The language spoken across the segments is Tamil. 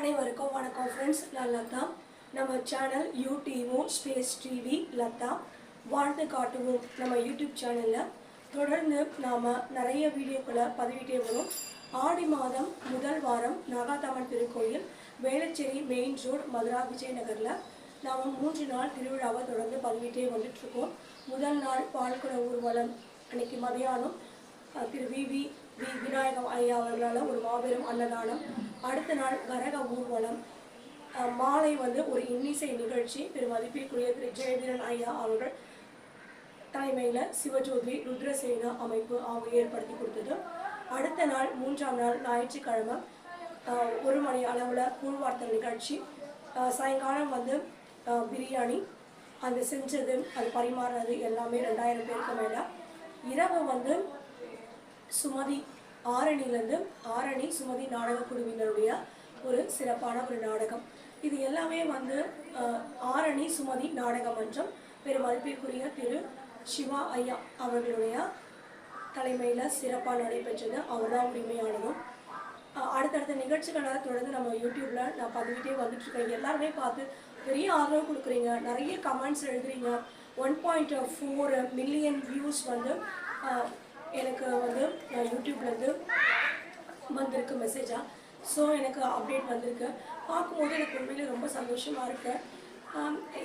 அனைவருக்கும் வணக்கம் ஃப்ரெண்ட்ஸ் நான் லதா. நம்ம சேனல் யூடியூபும் ஸ்பேஸ் டிவி லதா. வாழ்ந்து காட்டுவோம் நம்ம யூடியூப் சேனலில் தொடர்ந்து நாம் நிறைய வீடியோக்களை பதிவிட்டே வரும். ஆடி மாதம் முதல் வாரம் நாகாத்தம்மன் திருக்கோயில் வேளச்சேரி மெயின் ரோடு மதுரா விஜயநகரில். நாம் மூன்று நாள் திருவிழாவை தொடர்ந்து பதிவிட்டே வந்துட்டுருக்கோம். முதல் நாள் பால்குட ஊர்வலம் அன்னைக்கு மதியானம் Thiru V V V Vinayagam ஐயா அவர்களால் ஒரு மாபெரும் அன்னதானம் அடுத்த நாள் கரக ஊர்வலம் மாலை வந்து ஒரு இன்னிசை நிகழ்ச்சி. திரு மதிப்பிற்குரிய திரு ஜெயவீரன் ஐயா அவர்கள் தலைமையில் சிவஜோதி ருத்ரசேனா அமைப்பு அவங்க ஏற்படுத்தி கொடுத்தது. அடுத்த நாள் மூன்றாம் நாள் ஞாயிற்றுக்கிழமை ஒரு மணி அளவில் கூழ்வார்த்தல் நிகழ்ச்சி. சாயங்காலம் வந்து பிரியாணி. அது செஞ்சது அது பரிமாறுறது எல்லாமே ரெண்டாயிரம் பேருக்கு மேலே. இரவு வந்து சுமதி ஆரணிலேருந்து ஆரணி சுமதி நாடக குழுவினருடைய ஒரு சிறப்பான ஒரு நாடகம். இது எல்லாமே வந்து ஆரணி சுமதி நாடக மன்றம் பெரும் மதிப்பிற்குரிய திரு சிவா ஐயா அவர்களுடைய தலைமையில் சிறப்பாக நடைபெற்றது. அவர் தான் உரிமையானதும் அடுத்தடுத்த நிகழ்ச்சிகளை தொடர்ந்து நம்ம யூடியூப்பில் நான் பதிவிட்டே வந்துட்டுருக்கேன் எல்லாருமே பார்த்து பெரிய ஆதரவு கொடுக்குறீங்க. நிறைய கமெண்ட்ஸ் எழுதுறீங்க. One point four million views வந்து எனக்கு வந்து யூடியூப்லேருந்து வந்திருக்கு மெசேஜாக ஸோ எனக்கு அப்டேட் வந்திருக்கு. பார்க்கும்போது எனக்கு உண்மையிலே ரொம்ப சந்தோஷமாக இருக்குது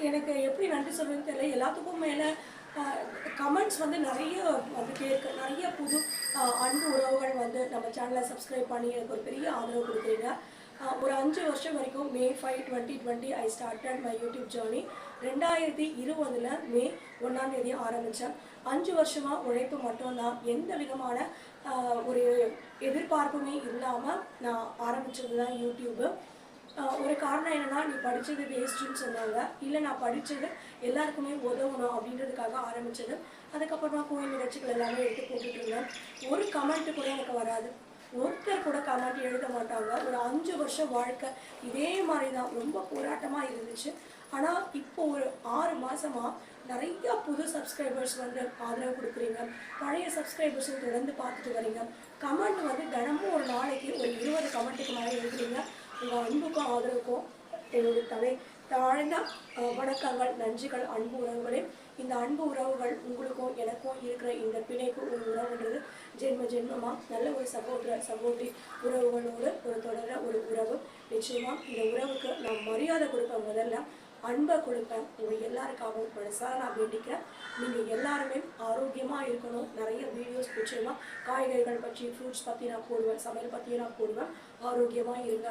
எனக்கு எப்படி நன்றி சொல்கிறதுன்னு தெரியல. எல்லாத்துக்கும் மேலே கமெண்ட்ஸ் வந்து நிறைய வந்துகிட்டே இருக்குது நிறைய புது அன்பு உறவுகள் வந்து நம்ம சேனலை சப்ஸ்கிரைப் பண்ணி எனக்கு ஒரு பெரிய ஆதரவு கொடுக்குறீங்க. ஒரு அஞ்சு வருஷம் வரைக்கும் May five twenty twenty I started my YouTube journey ரெண்டாயிரத்தி இருபதில் மே ஒன்றாம் தேதி ஆரம்பித்தேன் அஞ்சு வருஷமாக உழைப்பு மட்டும்தான் எந்த விதமான ஒரு எதிர்பார்ப்புமே இல்லாமல் நான் ஆரம்பித்தது தான் யூடியூப்பு ஒரு காரணம் என்னன்னா நீ படித்தது வேஸ்ட்டுன்னு சொன்னாங்க. இல்லை நான் படித்தது எல்லாருக்குமே உதவணும் அப்படின்றதுக்காக ஆரம்பித்தது அதுக்கப்புறமா கோயில் நிகழ்ச்சிகள் எல்லாமே எடுத்து போட்டுட்டு இருந்தேன். ஒரு கமெண்ட்டு கூட எனக்கு வராது. ஒருத்தர் கூட கமெண்ட் எழுத மாட்டாங்க. ஒரு அஞ்சு வருஷம் வாழ்க்கை இதே மாதிரி தான் ரொம்ப போராட்டமாக இருந்துச்சு. ஆனால் இப்போ ஒரு ஆறு மாதமாக நிறைய புது சப்ஸ்கிரைபர்ஸ் வந்து ஆதரவு கொடுக்குறீங்க. பழைய சப்ஸ்கிரைபர்ஸும் தொடர்ந்து பார்த்துட்டு வரீங்க. கமெண்ட் வந்து தினமும் ஒரு நாளைக்கு ஒரு இருபது கமெண்ட்டுக்கு மேலே எழுதுறீங்க. உங்கள் அன்புக்கும் ஆதரவுக்கும் என்னுடைய தலை தாழ்ந்த வணக்கங்கள் நன்றிகள் அன்பு உறவுகளே. இந்த அன்பு உறவுகள் உங்களுக்கும் எனக்கும் இருக்கிற இந்த பிணைப்பு ஒரு உறவுன்றது ஜென்ம ஜென்மமாக நல்ல ஒரு சகோதர சகோதரி உறவுகளோடு ஒரு தொடர ஒரு உறவு. நிச்சயமாக இந்த உறவுக்கு நான் மரியாதை கொடுப்பேன் முதல்ல. அன்பை கொடுப்பேன். உங்கள் எல்லாருக்காகவும் மனசாக நான் வேண்டிக்கிறேன். நீங்கள் எல்லாருமே ஆரோக்கியமாக இருக்கணும். நிறைய வீடியோஸ் நிச்சயமாக காய்கறிகள் பற்றி ஃப்ரூட்ஸ் பற்றி நான் போடுவேன். சமையல் பற்றி நான் போடுவேன். ஆரோக்கியமாக இருங்க.